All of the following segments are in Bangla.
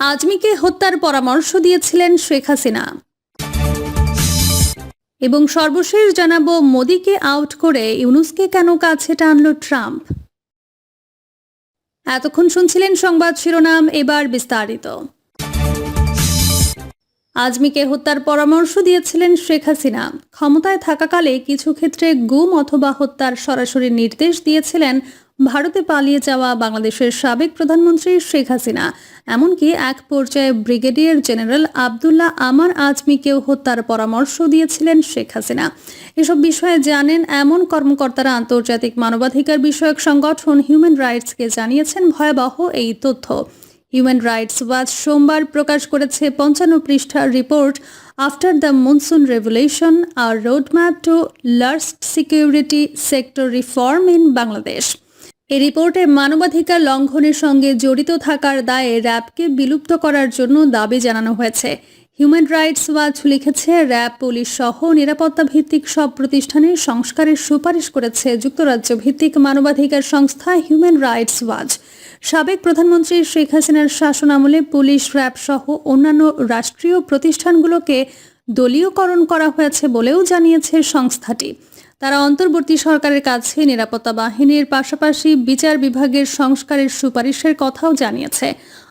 আজমিকে হত্যার পরামর্শ দিয়েছিলেন শেখ হাসিনা। এবং সর্বশেষ জানাব মোদিকে আউট করে ইউনুসকে কেন কাছে টানল ট্রাম্প। এতক্ষণ শুনছিলেন সংবাদ শিরোনাম, এবার বিস্তারিত। আজমিকে হত্যার পরামর্শ দিয়েছিলেন শেখ হাসিনা। ক্ষমতায় থাকাকালে কিছু ক্ষেত্রে গুম অথবা হত্যার সরাসরি নির্দেশ দিয়েছিলেন ভারতে পালিয়ে যাওয়া বাংলাদেশের সাবেক প্রধানমন্ত্রী শেখ হাসিনা, এমনকি এক পর্যায়ে ব্রিগেডিয়ার জেনারেল আবদুল্লাহ আমার আজমিকেও হত্যার পরামর্শ দিয়েছিলেন শেখ হাসিনা। এসব বিষয়ে জানেন এমন কর্মকর্তারা আন্তর্জাতিক মানবাধিকার বিষয়ক সংগঠন হিউম্যান রাইটসকে জানিয়েছেন ভয়াবহ এই তথ্য। হিউম্যান রাইটস ওয়াচ সোমবার প্রকাশ করেছে পঞ্চান্ন পৃষ্ঠার report after the monsoon revolution R roadmap to lasting security sector reform in Bangladesh. এই রিপোর্টে মানবাধিকার লঙ্ঘনের সঙ্গে জড়িত থাকার দায়ে র্যাবকে বিলুপ্ত করার জন্য দাবি জানানো হয়েছে। হিউম্যান রাইটস ওয়াচ লিখেছে, র্যাব, পুলিশ সহ নিরাপত্তা ভিত্তিক সব প্রতিষ্ঠানের সংস্কারের সুপারিশ করেছে যুক্তরাজ্য ভিত্তিক মানবাধিকার সংস্থা হিউম্যান রাইটস ওয়াচ সাবেক প্রধানমন্ত্রী শেখ হাসিনার শাসনামলে পুলিশ, র্যাব সহ অন্যান্য রাষ্ট্রীয় প্রতিষ্ঠানগুলোকে দলীয়করণ করা হয়েছে বলেও জানিয়েছে সংস্থাটি। তারা অন্তর্বর্তী সরকারের কাছে নিরাপত্তা বাহিনীর পাশাপাশি বিচার বিভাগের সংস্কারের সুপারিশের কথাও জানিয়েছে।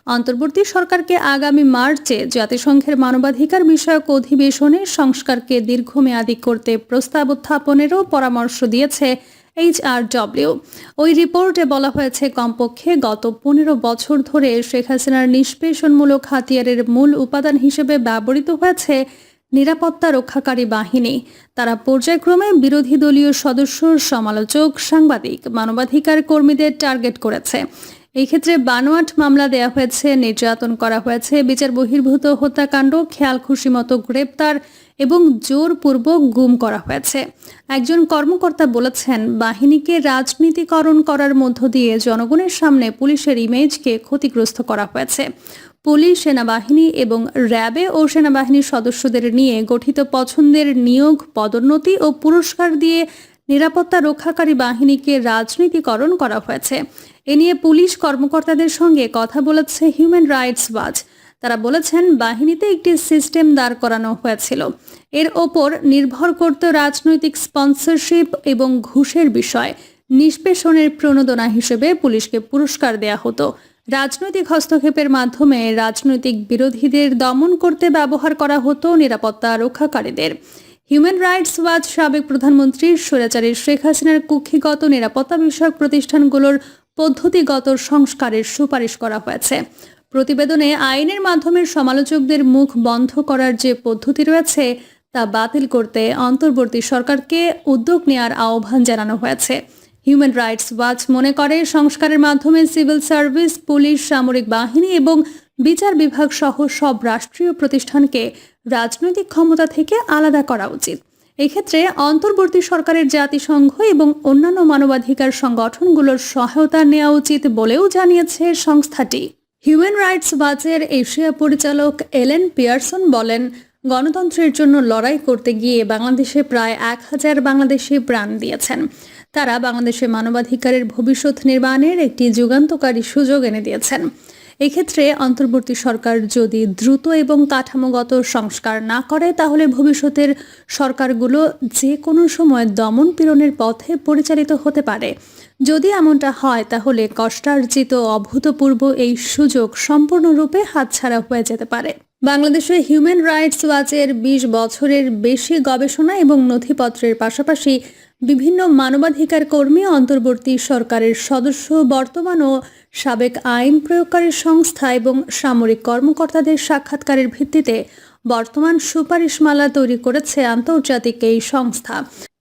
অন্তর্বর্তী সরকারকে আগামী মার্চে জাতিসংঘের মানবাধিকার বিষয়ক অধিবেশনে সংস্কারকে দীর্ঘমেয়াদী করতে প্রস্তাব উত্থাপনেরও পরামর্শ দিয়েছে এইচআরডব্লিউ ওই রিপোর্টে বলা হয়েছে, কমপক্ষে গত পনেরো বছর ধরে শেখ হাসিনার নিষ্পেষণমূলক হাতিয়ারের মূল উপাদান হিসেবে ব্যবহৃত হয়েছে নিরাপত্তা রক্ষাকারী বাহিনী। তারা পর্যায়ক্রমে বিরোধী দলীয় সদস্য, সমালোচক, সাংবাদিক, মানবাধিকার কর্মীদের টার্গেট করেছে। এই ক্ষেত্রে বানোয়াট মামলা দেয়া হয়েছে, নির্যাতন করা হয়েছে, বিচার বহির্ভূত হত্যাকাণ্ড, খেয়াল খুশি মতো গ্রেপ্তার এবং জোরপূর্বক গুম করা হয়েছে। একজন কর্মকর্তা বলেছেন, বাহিনীকে রাজনীতিকরণ করার মধ্য দিয়ে জনগণের সামনে পুলিশের ইমেজকে ক্ষতিগ্রস্ত করা হয়েছে। পুলিশ, সেনাবাহিনী এবং র্যাবে ও সেনাবাহিনীর সদস্যদের নিয়ে গঠিত পছন্দের নিয়োগ, পদোন্নতি ও পুরস্কার দিয়ে নিরাপত্তা রক্ষাকারী বাহিনীকে রাজনীতিকরণ করা হয়েছে। এ নিয়ে পুলিশ কর্মকর্তাদের সঙ্গে কথা বলেছে হিউম্যান রাইটস ওয়াচ তারা বলেছেন, বাহিনীতে একটি সিস্টেম দাঁড় করানো হয়েছিল। এর ওপর নির্ভর করত রাজনৈতিক স্পন্সরশিপ এবং ঘুষের বিষয়। নিষ্পেষণের প্রণোদনা হিসেবে পুলিশকে পুরস্কার দেয়া হতো। রাজনৈতিক হস্তক্ষেপের মাধ্যমে রাজনৈতিক বিরোধীদের দমন করতে ব্যবহার করা হতো নিরাপত্তা রক্ষাকারীদের। হিউম্যান রাইটস ওয়াচ সাবেক প্রধানমন্ত্রী স্বৈরাচারী শেখ হাসিনার কুক্ষিগত নিরাপত্তা বিষয়ক প্রতিষ্ঠানগুলোর পদ্ধতিগত সংস্কারের সুপারিশ করা হয়েছে। প্রতিবেদনে আইনের মাধ্যমে সমালোচকদের মুখ বন্ধ করার যে পদ্ধতি রয়েছে, তা বাতিল করতে অন্তর্বর্তী সরকারকে উদ্যোগ নেওয়ার আহ্বান জানানো হয়েছে। হিউম্যান রাইটস ওয়াচ মনে করে, সংস্কারের মাধ্যমে সিভিল সার্ভিস, পুলিশ, সামরিক বাহিনী এবং বিচার বিভাগ সহ সব রাষ্ট্রীয় প্রতিষ্ঠানকে রাজনৈতিক ক্ষমতা থেকে আলাদা করা উচিত। এক্ষেত্রে অন্তর্বর্তী সরকারের জাতিসংঘ এবং অন্যান্য মানবাধিকার সংগঠনগুলোর সহায়তা নেওয়া উচিত বলেও জানিয়েছে সংস্থাটি। হিউম্যান রাইটস ওয়াচের এশিয়া পরিচালক এলেন পিয়ারসন বলেন, গণতন্ত্রের জন্য লড়াই করতে গিয়ে বাংলাদেশে প্রায় এক হাজার বাংলাদেশি প্রাণ দিয়েছেন। তারা বাংলাদেশে মানবাধিকারের ভবিষ্যৎ নির্মাণের একটি যুগান্তকারী সুযোগ এনে দিয়েছেন। এক্ষেত্রে অন্তর্বর্তী সরকার যদি দ্রুত এবং কাঠামোগত সংস্কার না করে, তাহলে ভবিষ্যতের সরকারগুলো যে কোনো সময় দমন পীড়নের পথে পরিচালিত হতে পারে। যদি এমনটা হয়, তাহলে কষ্টার্জিত অভূতপূর্ব এই সুযোগ সম্পূর্ণরূপে হাতছাড়া হয়ে যেতে পারে। বাংলাদেশে হিউম্যান রাইটস ওয়াচের বিশ বছরের বেশি গবেষণা এবং নথিপত্রের পাশাপাশি বিভিন্ন মানবাধিকার কর্মী অন্তর্বর্তী সরকারের সদস্য, বর্তমান ও সাবেক আইন প্রয়োগকারী সংস্থা এবং সামরিক কর্মকর্তাদের সাক্ষাৎকারের ভিত্তিতে বর্তমান সুপারিশমালা তৈরি করেছে আন্তর্জাতিক এই সংস্থা।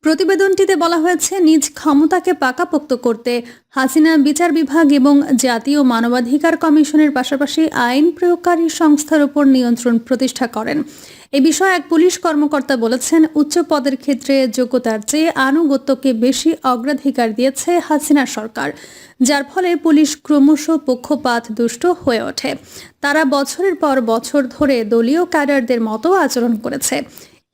প্রতিবেদনটিতে বলা হয়েছে, নিজ ক্ষমতাকে পাকাপোক্ত করতে হাসিনা বিচার বিভাগ এবং জাতীয় মানবাধিকার কমিশনের পাশাপাশি আইন প্রয়োগকারী সংস্থার উপর নিয়ন্ত্রণ প্রতিষ্ঠা করেন। এ বিষয়ে এক পুলিশ কর্মকর্তা বলেছেন, উচ্চ পদের ক্ষেত্রে যোগ্যতার চেয়ে আনুগত্যকে বেশি অগ্রাধিকার দিয়েছে হাসিনা সরকার, যার ফলে পুলিশ ক্রমশ পক্ষপাত দুষ্ট হয়ে ওঠে। তারা বছরের পর বছর ধরে দলীয় ক্যাডারদের মতো আচরণ করেছে।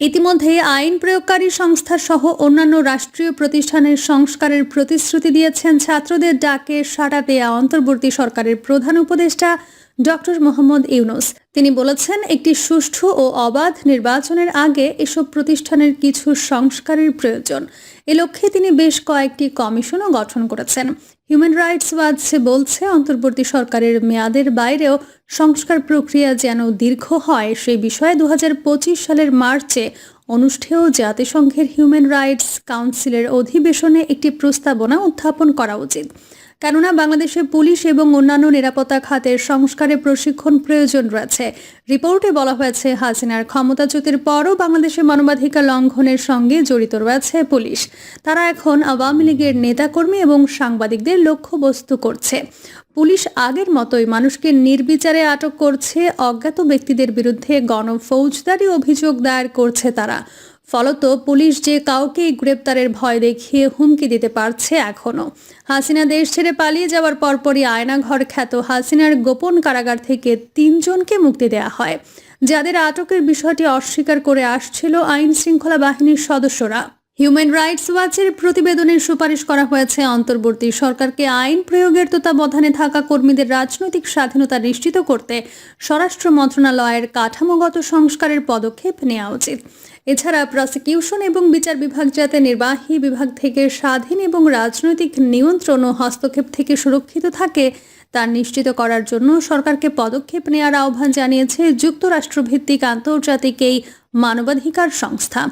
ইতিমধ্যে আইন প্রয়োগকারী সংস্থা সহ অন্যান্য রাষ্ট্রীয় প্রতিষ্ঠানের সংস্কারের প্রতিশ্রুতি দিয়েছেন ছাত্রদের ডাকে সাড়া দেয়া অন্তর্বর্তী সরকারের প্রধান উপদেষ্টা ডক্টর মোহাম্মদ ইউনুস। তিনি বলেছেন, একটি সুষ্ঠু ও অবাধ নির্বাচনের আগে এসব প্রতিষ্ঠানের কিছু সংস্কারের প্রয়োজন। এ লক্ষ্যে তিনি বেশ কয়েকটি কমিশনও গঠন করেছেন। হিউম্যান রাইটস ওয়াচ বলছে, অন্তর্বর্তী সরকারের মেয়াদের বাইরেও সংস্কার প্রক্রিয়া যেন দীর্ঘ হয়, সেই বিষয়ে দু হাজার পঁচিশ সালের মার্চে অনুষ্ঠেয় জাতিসংঘের হিউম্যান রাইটস কাউন্সিলের অধিবেশনে একটি প্রস্তাবনা উত্থাপন করা উচিত। কেননা বাংলাদেশে পুলিশ এবং অন্যান্য নিরাপত্তা খাতের সংস্কারে প্রশিক্ষণ প্রয়োজন রয়েছে। রিপোর্টে বলা হয়েছে, হাসিনার ক্ষমতাচ্যুতির পরও বাংলাদেশে মানবাধিকার লঙ্ঘনের সঙ্গে জড়িত রয়েছে পুলিশ। তারা এখন আওয়ামী লীগের নেতাকর্মী এবং সাংবাদিকদের লক্ষ্যবস্তু করছে। পুলিশ আগের মতোই মানুষকে নির্বিচারে আটক করছে, অজ্ঞাত ব্যক্তিদের বিরুদ্ধে গণফৌজদারি অভিযোগ দায়ের করছে তারা। ফলত পুলিশ যে কাউকেই গ্রেপ্তারের ভয় দেখিয়ে হুমকি দিতে পারছে এখনও। হাসিনা দেশ ছেড়ে পালিয়ে যাওয়ার পরপরই আয়নাঘর খ্যাত হাসিনার গোপন কারাগার থেকে তিনজনকে মুক্তি দেওয়া হয়। যাদের আটকের বিষয়টি অস্বীকার করে আসছিল আইন শৃঙ্খলা বাহিনীর সদস্যরা। হিউম্যান রাইটস ওয়াচের প্রতিবেদনে সুপারিশ করা হয়েছে অন্তর্বর্তী সরকারকে আইন প্রয়োগের তত্ত্বাবধানে থাকা কর্মীদের রাজনৈতিক স্বাধীনতা নিশ্চিত করতে স্বরাষ্ট্র মন্ত্রণালয়ের কাঠামোগত সংস্কারের পদক্ষেপ নেওয়া উচিত। এছাড়া প্রসিকিউশন এবং বিচার বিভাগ যাতে নির্বাহী বিভাগ থেকে স্বাধীন এবং রাজনৈতিক নিয়ন্ত্রণ ও হস্তক্ষেপ থেকে সুরক্ষিত থাকে, তা নিশ্চিত করার জন্য সরকারকে পদক্ষেপ নেওয়ার আহ্বান জানিয়েছে যুক্তরাষ্ট্রভিত্তিক আন্তর্জাতিক এই মানবাধিকার সংস্থা।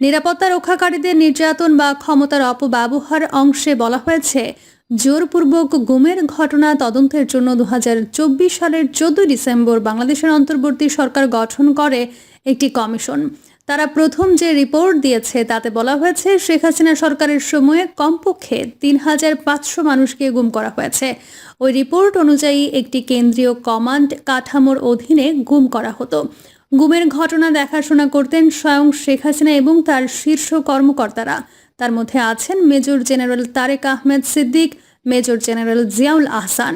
নিরাপত্তা রক্ষাকারীদের নির্যাতন বা ক্ষমতার অপব্যবহার অংশে বলা হয়েছে, জোরপূর্বক গুমের ঘটনা তদন্তের জন্য দু হাজার চব্বিশ সালের চোদ্দ ডিসেম্বর বাংলাদেশের অন্তর্বর্তী সরকার গঠন করে একটি কমিশন। তারা প্রথম যে রিপোর্ট দিয়েছে, তাতে বলা হয়েছে শেখ হাসিনা সরকারের সময়ে কমপক্ষে তিন হাজার পাঁচশো মানুষকে গুম করা হয়েছে। ওই রিপোর্ট অনুযায়ী একটি কেন্দ্রীয় কমান্ড কাঠামোর অধীনে গুম করা হতো। গুমের ঘটনা দেখাশোনা করতেন স্বয়ং শেখ হাসিনা এবং তার শীর্ষ কর্মকর্তারা। তার মধ্যে আছেন major general Tarek Ahmed Siddique, major general Ziaul Ahsan.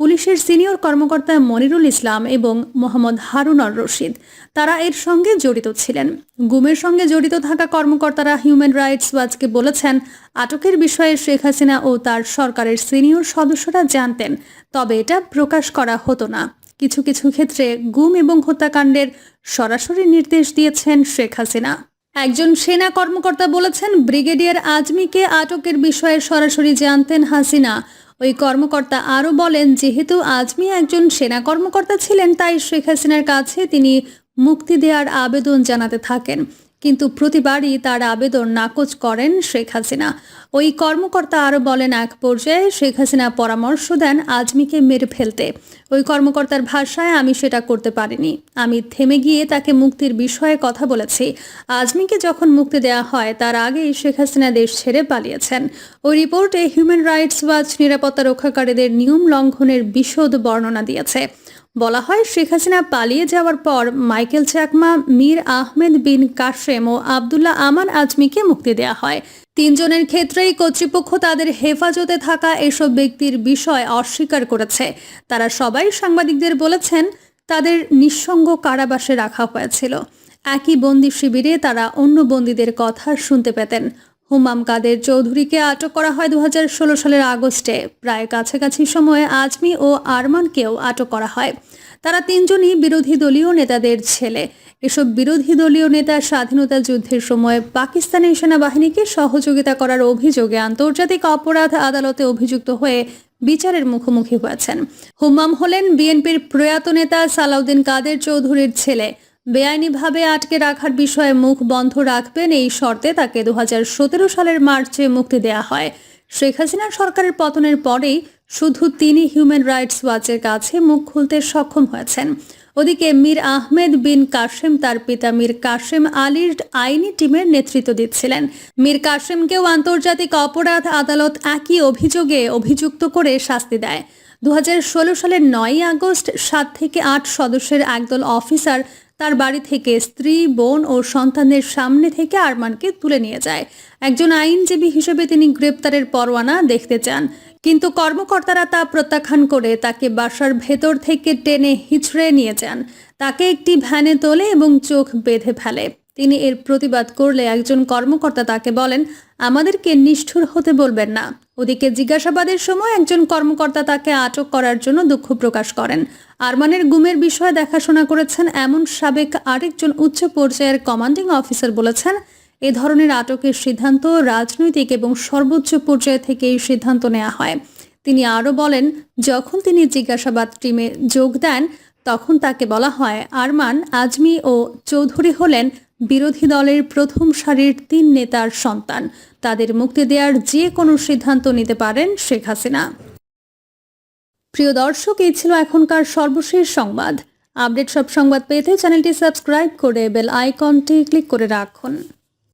পুলিশের সিনিয়র কর্মকর্তা মনিরুল ইসলাম এবং মোহাম্মদ হারুনর রশিদ। তারা এর সঙ্গে জড়িত ছিলেন। গুমের সঙ্গে জড়িত থাকা কর্মকর্তারা হিউম্যান রাইটস ওয়াচকে বলেছেন, আটকের বিষয়ে শেখ হাসিনা ও তার সরকারের সিনিয়র সদস্যরা জানতেন, তবে এটা প্রকাশ করা হতো না। কিছু কিছু ক্ষেত্রে গুম এবং হত্যাকাণ্ডের সরাসরি নির্দেশ দিয়েছেন শেখ হাসিনা। একজন সেনা কর্মকর্তা বলেছেন, ব্রিগেডিয়ার আজমিকে আটকের বিষয়ে সরাসরি জানতেন হাসিনা। ওই কর্মকর্তা আরও বলেন, যেহেতু আজমি একজন সেনা কর্মকর্তা ছিলেন, তাই শেখ হাসিনার কাছে তিনি মুক্তি দেওয়ার আবেদন জানাতে থাকেন। কিন্তু প্রতিবারই তার আবেদন নাকচ করেন শেখ হাসিনা। ওই কর্মকর্তা আরও বলেন, এক পর্যায়ে শেখ হাসিনা পরামর্শ দেন আজমিকে মেরে ফেলতে। ওই কর্মকর্তার ভাষায়, আমি সেটা করতে পারিনি। আমি থেমে গিয়ে তাকে মুক্তির বিষয়ে কথা বলেছি। আজমিকে যখন মুক্তি দেওয়া হয়, তার আগেই শেখ হাসিনা দেশ ছেড়ে পালিয়েছেন। ওই রিপোর্টে হিউম্যান রাইটস ওয়াচ নিরাপত্তা রক্ষাকারীদের নিয়ম লঙ্ঘনের বিশদ বর্ণনা দিয়েছে। বলা হয়, শেখ হাসিনা পালিয়ে যাওয়ার পর মাইকেল চাকমা, মীর আহমেদ বিন কাশেম ও আবদুল্লাহ আমান আজমিকে মুক্তি দেওয়া হয়। তিনজনের ক্ষেত্রেই কর্তৃপক্ষ তাদের হেফাজতে থাকা এসব ব্যক্তির বিষয় অস্বীকার করেছে। তারা সবাই সাংবাদিকদের বলেছেন, তাদের নিঃসঙ্গ কারাবাসে রাখা হয়েছিল। একই বন্দি শিবিরে তারা অন্য বন্দীদের কথা শুনতে পেতেন। হুমাম কাদের চৌধুরীকে আটক করা হয় দু হাজার ষোলো সালের আগস্টে। প্রায় কাছাকাছি সময়ে আজমি ও আরমানকেও আটক করা হয়। তারা তিনজনই বিরোধী দলীয় নেতাদের ছেলে। এসব বিরোধী দলীয় নেতা স্বাধীনতা যুদ্ধের সময় পাকিস্তানি সেনাবাহিনীকে সহযোগিতা করার অভিযোগে আন্তর্জাতিক অপরাধ আদালতে অভিযুক্ত হয়ে বিচারের মুখোমুখি হয়েছেন। হুমাম হলেন বিএনপির প্রয়াত নেতা সালাউদ্দিন কাদের চৌধুরীর ছেলে। বেআইনিভাবে আটকে রাখার বিষয়ে মুখ বন্ধ রাখবেন এই শর্তে তাকে দু হাজার সতেরো সালের মার্চে মুক্তি দেওয়া হয়। শেখ হাসিনার সরকারের পতনের পরেই শুধু তিনি হিউম্যান রাইটস ওয়াচের কাছে মুখ খুলতে সক্ষম হয়েছেন। ওদিকে মীর আহমেদ বিন কাশেম তার পিতা মীর কাশেম আলীর আইনি টিমের নেতৃত্ব দিচ্ছিলেন। মীর কাশেমকেও আন্তর্জাতিক অপরাধ আদালত একই অভিযোগে অভিযুক্ত করে শাস্তি দেয়। দু হাজার ষোলো সালের নয়ই আগস্ট সাত থেকে আট সদস্যের একদল অফিসার তার বাড়ি থেকে স্ত্রী, বোন ও সন্তানদের সামনে থেকে আরমানকে তুলে নিয়ে যায়। একজন আইনজীবী হিসেবে তিনি গ্রেপ্তারের পরোয়ানা দেখতে চান। কিন্তু কর্মকর্তারা তা প্রত্যাখ্যান করে তাকে বাসার ভেতর থেকে টেনে হিচড়ে নিয়ে যান। তাকে একটি ভ্যানে তোলে এবং চোখ বেঁধে ফেলে। তিনি এর প্রতিবাদ করলে একজন কর্মকর্তা তাকে বলেন, আমাদেরকে নিষ্ঠুর হতে বলবেন না। ওদিকে জিজ্ঞাসাবাদের সময় একজন কর্মকর্তা তাকে আটক করার জন্য দুঃখ প্রকাশ করেন। আরমানের গুমের বিষয়ে দেখাশোনা করেছেন এমন সাবেক আরেকজন উচ্চ পর্যায়ের কমান্ডিং অফিসার বলেছেন এ ধরনের আটকের সিদ্ধান্ত রাজনৈতিক এবং সর্বোচ্চ পর্যায় থেকে এই সিদ্ধান্ত নেওয়া হয়। তিনি আরও বলেন, যখন তিনি জিজ্ঞাসাবাদ টিমে যোগ দেন, তখন তাকে বলা হয়, আরমান আজমি ও চৌধুরী হলেন বিরোধী দলের প্রথম সারির তিন নেতার সন্তান। তাদের মুক্তি দেওয়ার যে কোনো সিদ্ধান্ত নিতে পারেন শেখ হাসিনা। প্রিয় দর্শক, এই ছিল এখনকার সর্বশেষ সংবাদ। আপডেট সব সংবাদ পেতে চ্যানেলটি সাবস্ক্রাইব করে বেল আইকনটি ক্লিক করে রাখুন।